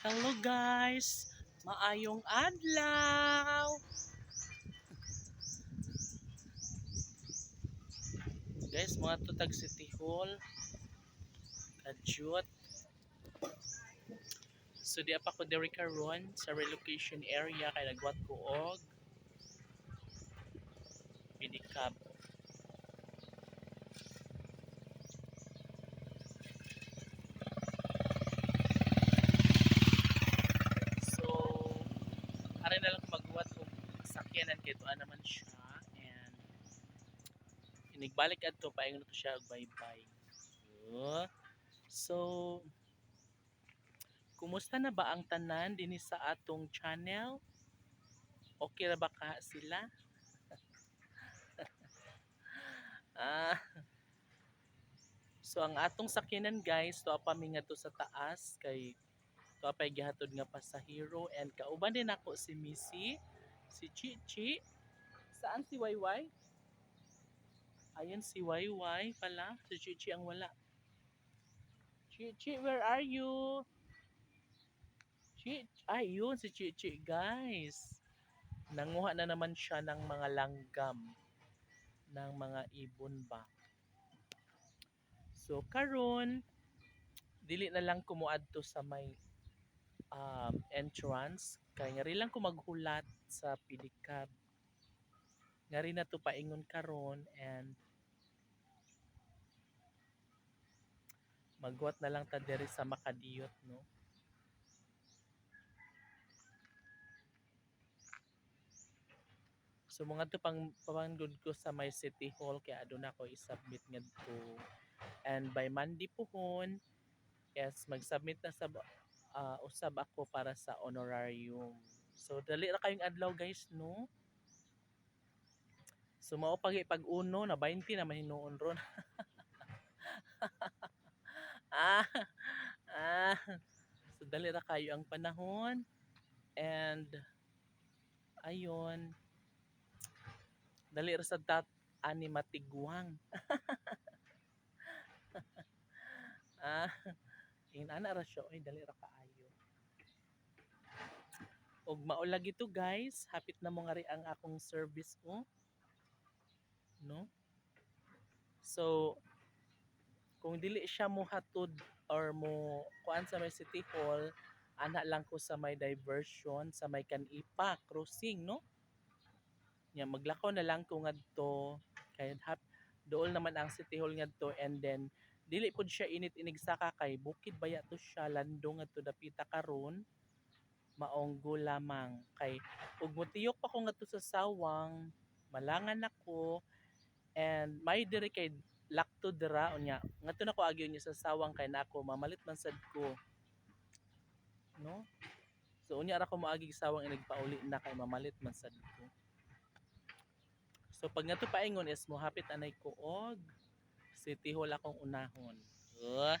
Hello guys! Maayong adlaw! guys, mga tutag City Hall. Kadyot. So di pa ko diri karon sa relocation area kay nagwat ko og pedicab. So, aray na lang magbuhat og sakyanan kay tuan naman siya and inigbalik adto paingon to siya og bye-bye. So, so kumusta na ba ang tanan dinhi sa atong channel? Okay ra ba ka sila? ah, so ang atong sakyanan guys, to pa mi sa taas kay pa gihatod nga pasahero and kauban din ako si Missy, si Chichi. Saan si Wayway? Ayun si Wayway pala, si Chichi ang wala. Chichi, where are you? Chichi, ay yun si Chichi guys. Nanguha na naman siya ng mga langgam ng mga ibon ba. So karon dili na lang kumuadto sa may um, entrance kay nga lang ko maghulat sa pedicab nga rin na to paingon karon and magwat na lang ta diri sa Makadiyot no? So mga to pang pamanggod ko sa my city hall kaya aduna ko i-submit ngadto and by Monday pohon yes mag-submit na sa ah, usab ako para sa honorarium. So dali ra kayong adlaw guys no. So mao pag pag uno na 20 na mahinuon ron. ah, ah. So dali ra kayo ang panahon and ayon dali ra sa tat ani matigwang. ah, inana ra siya oy dali ra kaayo. Og maulag ito guys, hapit na mo nga ang akong service ko. No? So kung dili siya mo hatod or mo kuan sa may City Hall, ana lang ko sa may diversion sa may Kanipa crossing, no? Nya maglakaw na lang ko ngadto kay hap dool naman ang City Hall ngadto and then dili pud siya init inig saka kay bukid baya to siya landong ngadto dapita karon maonggo lamang. Kay ug mutiyok pa ko ngadto sa sawang malangan ako and may diri kay lakto dira. Unya ngadto na ko agyo niya sa sawang kay nako mamalit man sad ko. No? So unya ra ko moagi sawang inigpauli na kay mamalit man sad ko. So pag nato paingon is mo hapit anay ko og City Hall akong unahon. Uh.